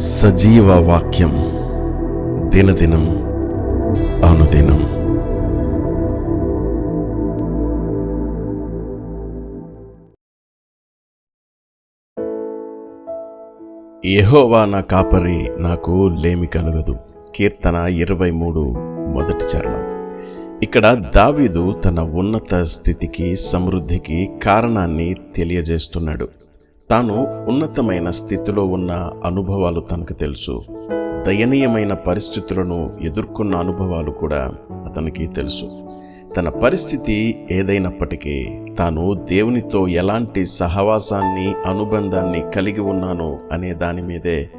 సజీవ వాక్యం దినదినం అనుదినం. యహోవా నా కాపరి నాకు లేమి కలగదు. కీర్తన ఇరవై మూడు మొదటి చరణం. ఇక్కడ దావీదు తన ఉన్నత స్థితికి సమృద్ధికి కారణాన్ని తెలియజేస్తున్నాడు. తాను ఉన్నతమైన స్థితిలో ఉన్న అనుభవాలు తనకు తెలుసు. దయనీయమైన పరిస్థితులను ఎదుర్కొన్న అనుభవాలు కూడా అతనికి తెలుసు. తన పరిస్థితి ఏదైనప్పటికీ తాను దేవునితో ఎలాంటి సహవాసాన్ని అనుబంధాన్ని కలిగి ఉన్నాను అనే దాని మీదే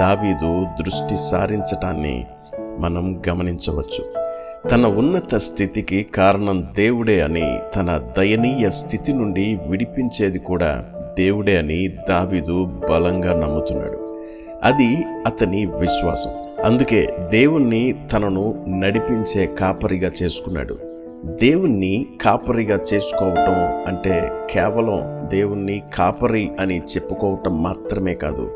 దావీదు దృష్టి సారించటాన్ని మనం గమనించవచ్చు. తన ఉన్నత స్థితికి కారణం దేవుడే అని తన దయనీయ స్థితి నుండి విడిపించేది కూడా దేవుడే అని దావీదు బలంగా నమ్ముతున్నాడు. అది అతని విశ్వాసం. అందుకే దేవుణ్ణి తనను నడిపించే కాపరిగా చేసుకున్నాడు. దేవుణ్ణి కాపరిగా చేసుకోవటం అంటే కేవలం దేవుణ్ణి కాపరి అని చెప్పుకోవటం మాత్రమే కాదు.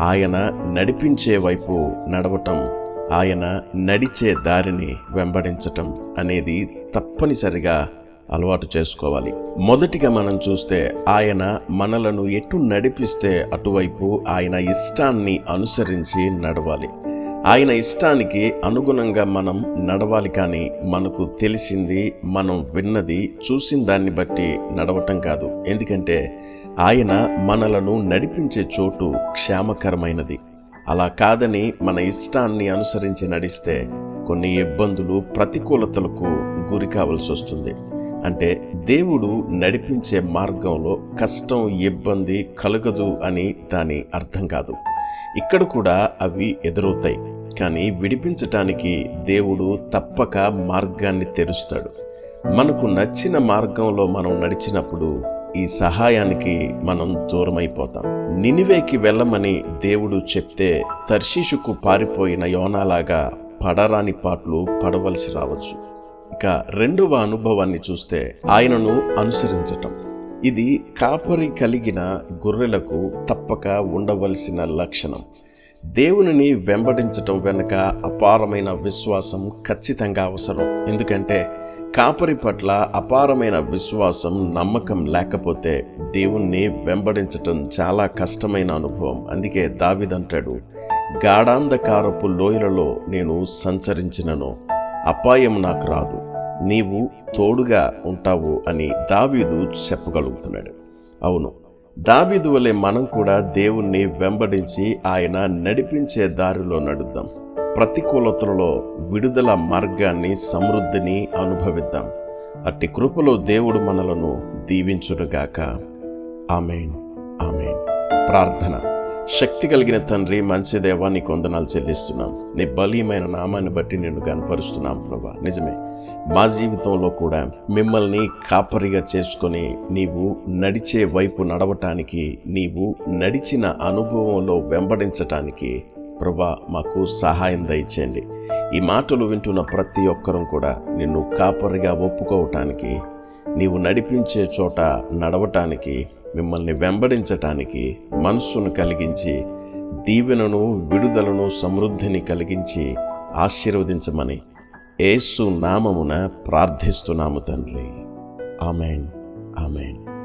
ఆయన నడిపించే వైపు నడవటం ఆయన నడిచే దారిని వెంబడించటం అనేది తప్పనిసరిగా అలవాటు చేసుకోవాలి. మొదటిగా మనం చూస్తే ఆయన మనలను ఎటు నడిపిస్తే అటువైపు ఆయన ఇష్టాన్ని అనుసరించి నడవాలి. ఆయన ఇష్టానికి అనుగుణంగా మనం నడవాలి కానీ మనకు తెలిసింది మనం విన్నది చూసిన దాన్ని బట్టి నడవటం కాదు. ఎందుకంటే ఆయన మనలను నడిపించే చోటు క్షేమకరమైనది. అలా కాదని మన ఇష్టాన్ని అనుసరించి నడిస్తే కొన్ని ఇబ్బందులు ప్రతికూలతలకు గురి కావలసి వస్తుంది. అంటే దేవుడు నడిపించే మార్గంలో కష్టం ఇబ్బంది కలగదు అని దాని అర్థం కాదు. ఇక్కడ కూడా అవి ఎదురవుతాయి. కానీ విడిపించటానికి దేవుడు తప్పక మార్గాన్ని తెరుస్తాడు. మనకు నచ్చిన మార్గంలో మనం నడిచినప్పుడు ఈ సహాయానికి మనం దూరమైపోతాం. నినివేకి వెళ్ళమని దేవుడు చెప్తే తర్షీషుకు పారిపోయిన యోనాలాగా పడరాని పాటలు పడవలసి రావచ్చు. ఇక రెండవ అనుభవాన్ని చూస్తే ఆయనను అనుసరించటం. ఇది కాపరి కలిగిన గొర్రెలకు తప్పక ఉండవలసిన లక్షణం. దేవునిని వెంబడించటం వెనుక అపారమైన విశ్వాసం ఖచ్చితంగా అవసరం. ఎందుకంటే కాపరి పట్ల అపారమైన విశ్వాసం నమ్మకం లేకపోతే దేవుణ్ణి వెంబడించటం చాలా కష్టమైన అనుభవం. అందుకే దావిదంటాడు గాఢాంధకారపు లోయలలో నేను సంచరించినను. అపాయం నాకు రాదు. నీవు తోడుగా ఉంటావు అని దావీదు చెప్పగలుగుతున్నాడు. అవును దావీదు వలె మనం కూడా దేవుణ్ణి వెంబడించి ఆయన నడిపించే దారిలో నడుద్దాం. ప్రతికూలతలలో విడుదల మార్గాన్ని సమృద్ధిని అనుభవిద్దాం. అట్టి కృపలో దేవుడు మనలను దీవించుడుగాక ఆమెన్ ఆమెన్. ప్రార్థన. శక్తి కలిగిన తండ్రి మంచి దేవా నీ కొందనాలు చెల్లిస్తున్నాం. నీ బలీయమైన నామాన్ని బట్టి నిన్ను కనపరుస్తున్నాం ప్రభా. నిజమే మా జీవితంలో కూడా మిమ్మల్ని కాపరిగా చేసుకొని నీవు నడిచే వైపు నడవటానికి నీవు నడిచిన అనుభవంలో వెంబడించటానికి ప్రభా మాకు సహాయం దయచేయండి. ఈ మాటలు వింటున్న ప్రతి ఒక్కరూ కూడా నిన్ను కాపరిగా ఒప్పుకోవటానికి నీవు నడిపించే చోట నడవటానికి మిమ్మల్ని వెంబడించటానికి మనస్సును కలిగించి దీవెనను విడుదలను సమృద్ధిని కలిగించి ఆశీర్వదించమని ఏసు నామమున ప్రార్థిస్తున్నాము తండ్రి. ఆమెన్. ఆమెన్.